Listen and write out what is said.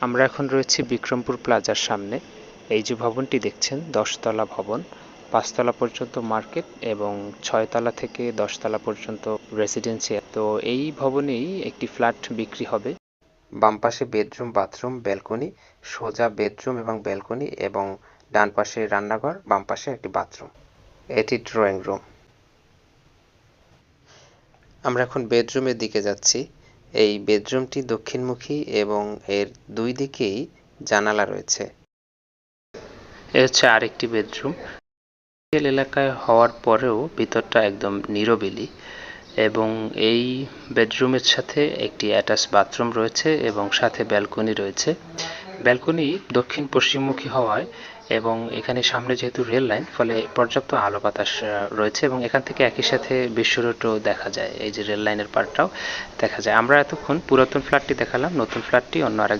আমরা এখন রয়েছি বিক্রমপুর প্লাজার সামনে। এই যে ভবনটি দেখছেন, দশতলা ভবন। পাঁচতলা পর্যন্ত মার্কেট এবং ছয়তলা থেকে দশতলা পর্যন্ত রেসিডেন্সিয়াল তো এই ভবনেই একটি ফ্ল্যাট বিক্রি হবে। বাম পাশে বেডরুম, বাথরুম, ব্যালকনি, সোজা বেডরুম এবং ব্যালকনি এবং ডান পাশে রান্নাঘর, বাম পাশে একটি বাথরুম। এটি ড্রয়িং রুম। আমরা এখন বেডরুমের দিকে যাচ্ছি। এই বেডরুমটি দক্ষিণমুখী এবং এর দুই দিকেই জানালা রয়েছে। এ হচ্ছে আরেকটি বেডরুম। এলাকায় হওয়ার পরেও ভিতরটা একদম নিরবিলি এবং এই বেডরুমের সাথে একটি অ্যাটাচ বাথরুম রয়েছে এবং সাথে ব্যালকনি রয়েছে। ব্যালকনি দক্ষিণ পশ্চিমমুখী হওয়ায় এবং এখানে সামনে যেহেতু রেল লাইন, ফলে পর্যাপ্ত আলো বাতাস রয়েছে এবং এখান থেকে একই সাথে বিশ্ব রোডও দেখা যায়। এই যে রেল লাইনের পার্টটাও দেখা যায়। আমরা এতক্ষণ পুরাতন ফ্ল্যাটটি দেখালাম, নতুন ফ্ল্যাটটি অন্য আরেক